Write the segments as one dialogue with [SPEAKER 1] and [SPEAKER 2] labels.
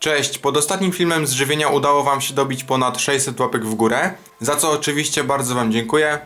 [SPEAKER 1] Cześć, pod ostatnim filmem z żywienia udało Wam się dobić ponad 600 łapek w górę, za co oczywiście bardzo Wam dziękuję.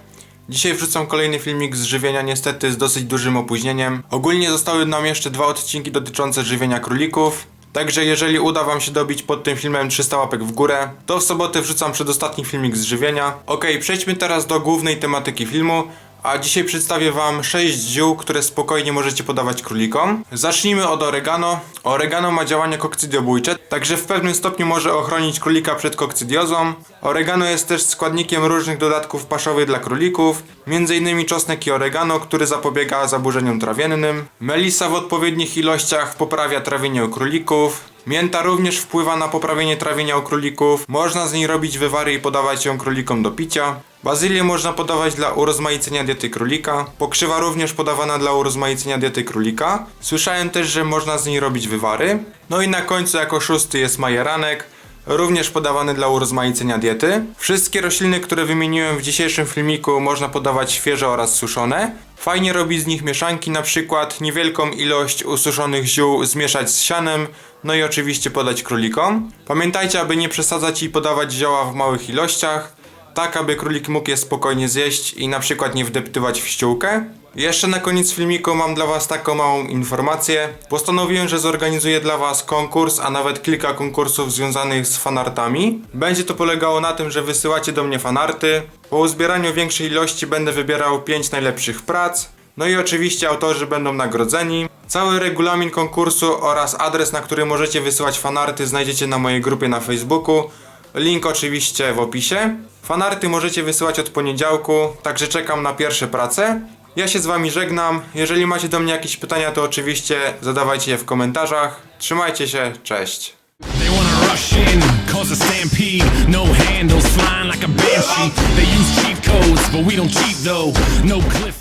[SPEAKER 1] Dzisiaj wrzucam kolejny filmik z żywienia, niestety z dosyć dużym opóźnieniem. Ogólnie zostały nam jeszcze dwa odcinki dotyczące żywienia królików. Także jeżeli uda Wam się dobić pod tym filmem 300 łapek w górę, to w sobotę wrzucam przedostatni filmik z żywienia. Ok, przejdźmy teraz do głównej tematyki filmu, a dzisiaj przedstawię Wam 6 ziół, które spokojnie możecie podawać królikom. Zacznijmy od oregano. Oregano ma działanie kokcydiobójcze, także w pewnym stopniu może ochronić królika przed kokcydiozą. Oregano jest też składnikiem różnych dodatków paszowych dla królików, m.in. czosnek i oregano, który zapobiega zaburzeniom trawiennym. Melisa w odpowiednich ilościach poprawia trawienie u królików. Mięta również wpływa na poprawienie trawienia u królików. Można z niej robić wywary i podawać ją królikom do picia. Bazylię można podawać dla urozmaicenia diety królika. Pokrzywa również podawana dla urozmaicenia diety królika. Słyszałem też, że można z niej robić wywary. No i na końcu jako szósty jest majeranek. Również podawany dla urozmaicenia diety. Wszystkie rośliny, które wymieniłem w dzisiejszym filmiku można podawać świeże oraz suszone. Fajnie robić z nich mieszanki, na przykład niewielką ilość ususzonych ziół zmieszać z sianem, no i oczywiście podać królikom. Pamiętajcie, aby nie przesadzać i podawać zioła w małych ilościach, tak aby królik mógł je spokojnie zjeść i na przykład nie wdeptywać w ściółkę. Jeszcze na koniec filmiku mam dla Was taką małą informację. Postanowiłem, że zorganizuję dla Was konkurs, a nawet kilka konkursów związanych z fanartami. Będzie to polegało na tym, że wysyłacie do mnie fanarty. Po uzbieraniu większej ilości będę wybierał 5 najlepszych prac. No i oczywiście autorzy będą nagrodzeni. Cały regulamin konkursu oraz adres, na który możecie wysyłać fanarty znajdziecie na mojej grupie na Facebooku. Link oczywiście w opisie. Fanarty możecie wysyłać od poniedziałku, także czekam na pierwsze prace. Ja się z wami żegnam. Jeżeli macie do mnie jakieś pytania, to oczywiście zadawajcie je w komentarzach. Trzymajcie się, cześć.
[SPEAKER 2] They wanna rush in, cause a stampede. No handles flying like a banshee. They use cheat codes, but we don't cheat though. No cliff.